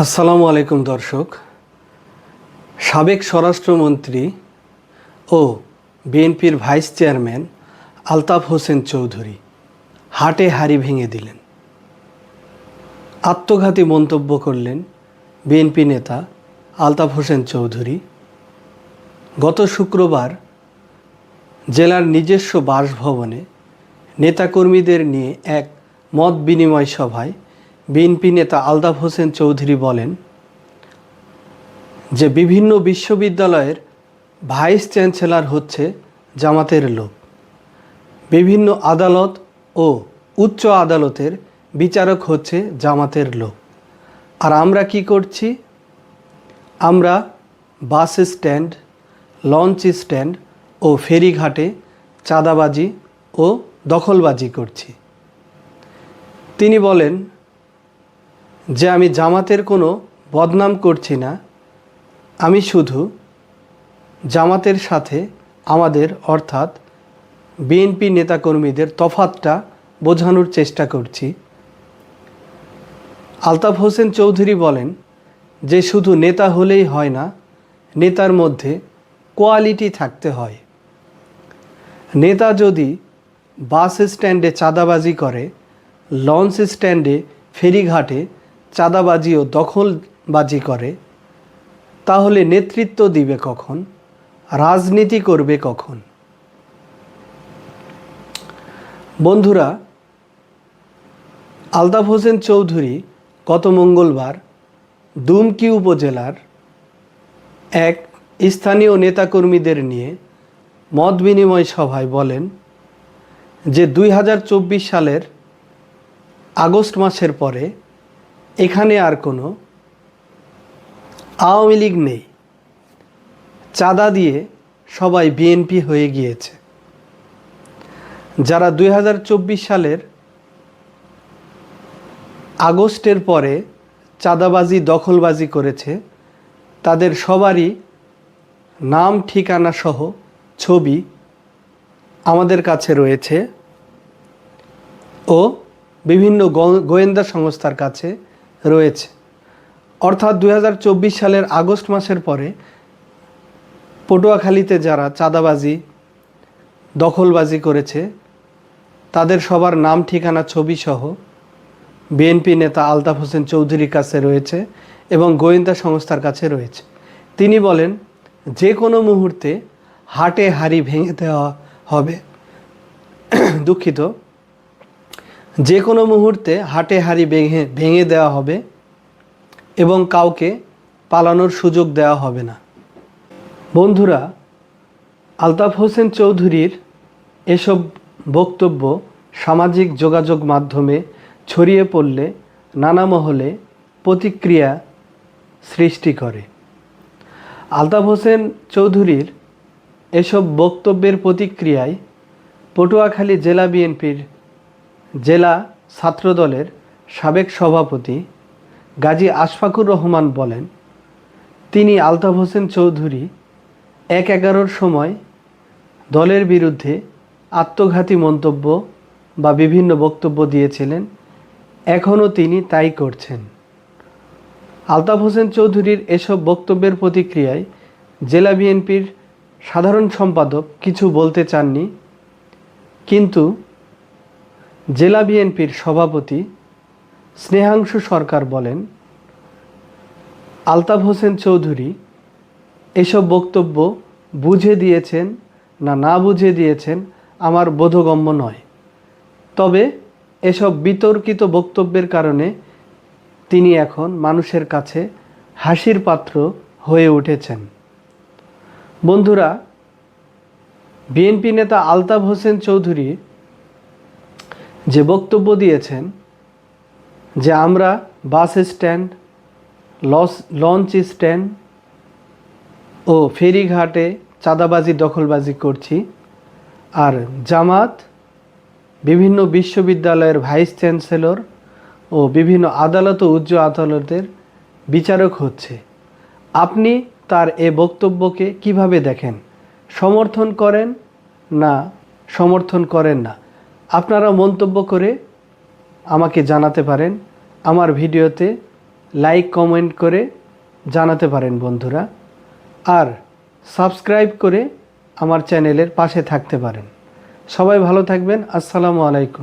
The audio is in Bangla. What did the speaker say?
আসসালামু আলাইকুম, দর্শক। সাবেক স্বরাষ্ট্রমন্ত্রী ও বিএনপির ভাইস চেয়ারম্যান আলতাফ হোসেন চৌধুরী হাটে হাড়ি ভেঙে দিলেন। আত্মঘাতী মন্তব্য করলেন বিএনপি নেতা আলতাফ হোসেন চৌধুরী। গত শুক্রবার জেলার নিজস্ব বাসভবনে নেতাকর্মীদের নিয়ে এক মত বিনিময় সভায় বিএনপি নেতা আলতাফ হোসেন চৌধুরী বলেন যে বিভিন্ন বিশ্ববিদ্যালয়ের ভাইস চ্যান্সেলর হচ্ছে জামাতের লোক। বিভিন্ন আদালত ও উচ্চ আদালতের বিচারক হচ্ছে জামাতের লোক। আর আমরা কি করছি? আমরা বাস স্ট্যান্ড, লঞ্চ স্ট্যান্ড ও ফেরিঘাটে চাঁদাবাজি ও দখলবাজি করছি। তিনি বলেন যে আমি জামাতের কোনো বদনাম করছি না, আমি শুধু জামাতের সাথে আমাদের, অর্থাৎ বিএনপি নেতাকর্মীদের তফাতটা বোঝানোর চেষ্টা করছি। আলতাফ হোসেন চৌধুরী বলেন, যে শুধু নেতা হলেই হয় না, নেতার মধ্যে কোয়ালিটি থাকতে হয়। নেতা যদি বাস স্ট্যান্ডে চাঁদাবাজি করে, লঞ্চ স্ট্যান্ডে ফেরিঘাটে চাঁদাবাজি ও দখলবাজি করে, তাহলে নেতৃত্ব দিবে কখন? রাজনীতি করবে কখন? বন্ধুরা, আলতাফ হোসেন চৌধুরী গত মঙ্গলবার দুমকি উপজেলার এক স্থানীয় নেতাকর্মীদের নিয়ে মত বিনিময় সভায় বলেন যে দুই হাজার চব্বিশ সালের আগস্ট মাসের পরে এখানে আর কোনো আওয়ামী লীগ নেই। চাঁদা দিয়ে সবাই বিএনপি হয়ে গিয়েছে। যারা দুই হাজার চব্বিশ সালের আগস্টের পরে চাঁদাবাজি, দখলবাজি করেছে, তাদের সবারই নাম, ঠিকানা সহ ছবি আমাদের কাছে রয়েছে ও বিভিন্ন গোয়েন্দা সংস্থার কাছে রয়েছে। অর্থাৎ দু হাজার চব্বিশ সালের আগস্ট মাসের পরে পটুয়াখালীতে যারা চাঁদাবাজি, দখলবাজি করেছে, তাদের সবার নাম, ঠিকানা ছবি সহ বিএনপি নেতা আলতাফ হোসেন চৌধুরীর কাছে রয়েছে এবং গোয়েন্দা সংস্থার কাছে রয়েছে। তিনি বলেন, যে কোনো মুহূর্তে হাটে হাড়ি ভেঙে দেওয়া হবে। দুঃখিত যে কোনো মুহূর্তে হাটে হাড়ি ভেঙে ভেঙে দেওয়া হবে এবং কাউকে পালানোর সুযোগ দেওয়া হবে না। বন্ধুরা, আলতাফ হোসেন চৌধুরীর এসব বক্তব্য সামাজিক যোগাযোগ মাধ্যমে ছড়িয়ে পড়লে নানা মহলে প্রতিক্রিয়া সৃষ্টি করে। আলতাফ হোসেন চৌধুরীর এসব বক্তব্যের প্রতিক্রিয়ায় পটুয়াখালী জেলা বিএনপির জেলা ছাত্রদলের সাবেক সভাপতি গাজী আশফাকুর রহমান বলেন, তিনি আলতাফ হোসেন চৌধুরী এক এগারোর সময় দলের বিরুদ্ধে আত্মঘাতী মন্তব্য বা বিভিন্ন বক্তব্য দিয়েছিলেন, এখনও তিনি তাই করছেন। আলতাফ হোসেন চৌধুরীর এসব বক্তব্যের প্রতিক্রিয়ায় জেলা বিএনপির সাধারণ সম্পাদক কিছু বলতে চাননি, কিন্তু জেলা বিএনপির সভাপতি স্নেহাংশু সরকার বলেন, আলতাফ হোসেন চৌধুরী এসব বক্তব্য বুঝে দিয়েছেন না না বুঝে দিয়েছেন আমার বোধগম্য নয়। তবে এসব বিতর্কিত বক্তব্যের কারণে তিনি এখন মানুষের কাছে হাসির পাত্র হয়ে উঠেছেন। বন্ধুরা, বিএনপি নেতা আলতাফ হোসেন চৌধুরী যে বক্তব্য দিয়েছেন যে আমরা bus stand, loss, launch stand ও ফেরিঘাটে চাঁদাবাজি, দখলবাজি করছি। আর জামাত, বিভিন্ন বিশ্ববিদ্যালয়ের ভাইস চ্যান্সেলর ও বিভিন্ন আদালত ও উচ্চ আদালতের বিচারক হচ্ছে। আপনি তার এ বক্তব্যকে কীভাবে দেখেন? সমর্থন করেন না সমর্থন করেন না? আপনারা মন্তব্য করে আমাকে জানাতে পারেন। আমার ভিডিওতে লাইক, কমেন্ট করে জানাতে পারেন বন্ধুরা। আর সাবস্ক্রাইব করে আমার চ্যানেলের পাশে থাকতে পারেন। সবাই ভালো থাকবেন। আসসালামু আলাইকুম।